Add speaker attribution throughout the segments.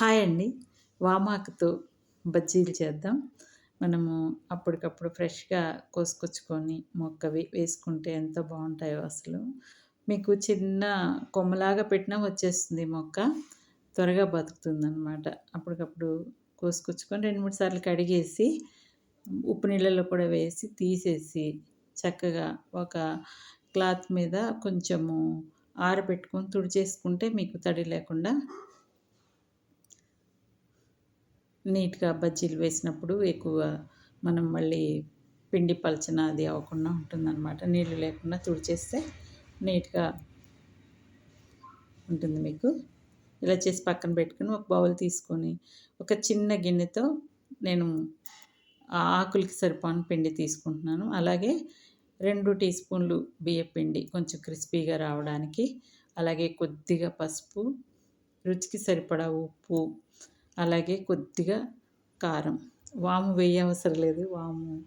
Speaker 1: Hi అండి. వామాకుతో బజ్జీలు చేద్దాం. మనము అప్పటికప్పుడు ఫ్రెష్గా కోసుకొచ్చుకొని మొక్కవి వేసుకుంటే ఎంత బాగుంటాయో అసలు. మీకు చిన్న కొమ్మలాగా పెట్టినా వచ్చేస్తుంది మొక్క. త్వరగా బతుకుతుంది అనమాట అప్పటికప్పుడు కోసుకొచ్చుకొని రెండు మూడు సార్లు కడిగేసి ఉప్పు నీళ్ళలో కూడా వేసి తీసేసి చక్కగా ఒక క్లాత్ మీద కొంచెము ఆరబెట్టుకొని తుడిచేసుకుంటే మీకు తడి లేకుండా నీట్గా బజ్జీలు వేసినప్పుడు ఎక్కువ మనం మళ్ళీ పిండి పలచన అది అవ్వకుండా ఉంటుందన్నమాట. నీళ్ళు లేకుండా తుడిచేస్తే నీట్గా ఉంటుంది మీకు. ఇలా చేసి పక్కన పెట్టుకుని ఒక బౌల్ తీసుకొని ఒక చిన్న గిన్నెతో నేను ఆకులకి సరిపోని పిండి తీసుకుంటున్నాను. అలాగే రెండు టీ స్పూన్లు బియ్య పిండి కొంచెం క్రిస్పీగా రావడానికి అలాగే కొద్దిగా పసుపు రుచికి సరిపడా ఉప్పు అలాగే కొద్దిగా కారం. వాము వేయవసరం లేదు. వాము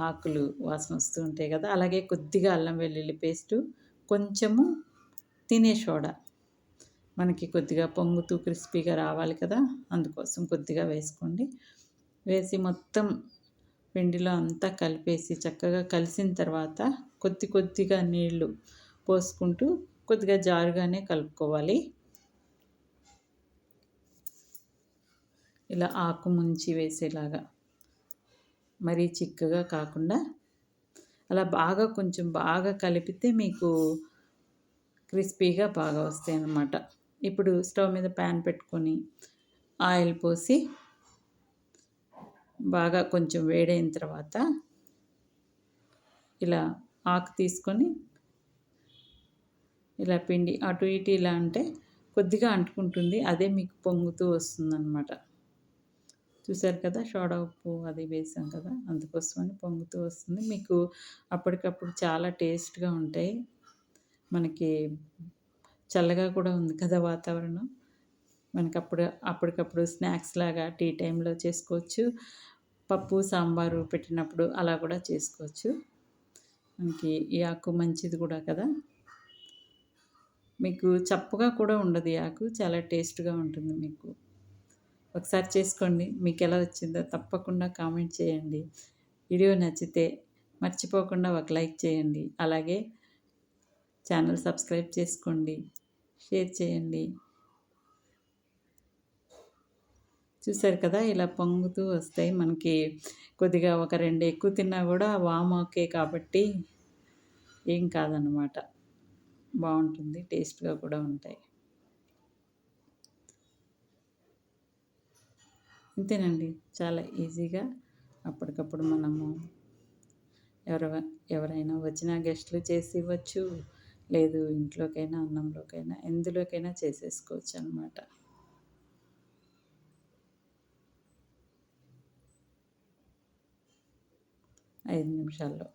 Speaker 1: ఆకులు వాసన వస్తూ ఉంటాయి కదా. అలాగే కొద్దిగా అల్లం వెల్లుల్లి పేస్టు కొంచెము తినే సోడా. మనకి కొద్దిగా పొంగుతూ క్రిస్పీగా రావాలి కదా. అందుకోసం కొద్దిగా వేసుకోండి. వేసి మొత్తం పిండిలో అంతా కలిపేసి చక్కగా కలిసిన తర్వాత కొద్ది కొద్దిగా నీళ్ళు పోసుకుంటూ కొద్దిగా జారుగానే కలుపుకోవాలి. ఇలా ఆకు ముంచి వేసేలాగా. మరీ చిక్కగా కాకుండా అలా బాగా కొంచెం బాగా కలిపితే మీకు క్రిస్పీగా బాగా వస్తాయి అన్నమాట ఇప్పుడు స్టవ్ మీద ప్యాన్ పెట్టుకొని ఆయిల్ పోసి బాగా కొంచెం వేడైన తర్వాత ఇలా ఆకు తీసుకొని ఇలా పిండి అటు ఇటు ఇలా అంటే కొద్దిగా అంటుకుంటుంది అదే మీకు పొంగుతూ వస్తుందన్నమాట. చూసారు కదా? సోడా ఉప్పు అది వేసాం కదా? అందుకోసమని పొంగుతూ వస్తుంది. మీకు అప్పటికప్పుడు చాలా టేస్ట్గా ఉంటాయి. మనకి చల్లగా కూడా ఉంది కదా వాతావరణం. మనకి అప్పుడు అప్పటికప్పుడు స్నాక్స్ లాగా టీ టైంలో చేసుకోవచ్చు. పప్పు సాంబారు పెట్టినప్పుడు అలా కూడా చేసుకోవచ్చు. మనకి ఈ ఆకు మంచిది కూడా కదా? మీకు చప్పుగా కూడా ఉండదు ఈ ఆకు. చాలా టేస్ట్గా ఉంటుంది మీకు. ఒకసారి చేసుకోండి. మీకు ఎలా వచ్చిందో తప్పకుండా కామెంట్ చేయండి. వీడియో నచ్చితే మర్చిపోకుండా ఒక లైక్ చేయండి. అలాగే ఛానల్ సబ్స్క్రైబ్ చేసుకోండి. షేర్ చేయండి. చూసారు కదా ఇలా పొంగుతూ వస్తాయి. మనకి కొద్దిగా ఒక రెండు ఎక్కువ తిన్నా కూడా వామాకే కాబట్టి ఏం కాదనమాట బాగుంటుంది. టేస్ట్గా కూడా ఉంటాయి. అంతేనండి. చాలా ఈజీగా అప్పటికప్పుడు మనము ఎవరు ఎవరైనా వచ్చిన గెస్ట్లు చేసి ఇవ్వచ్చు. లేదు ఇంట్లోకైనా అన్నంలోకైనా ఎందులోకైనా చేసేసుకోవచ్చు అనమాట ఐదు నిమిషాల్లో.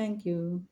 Speaker 1: Thank you.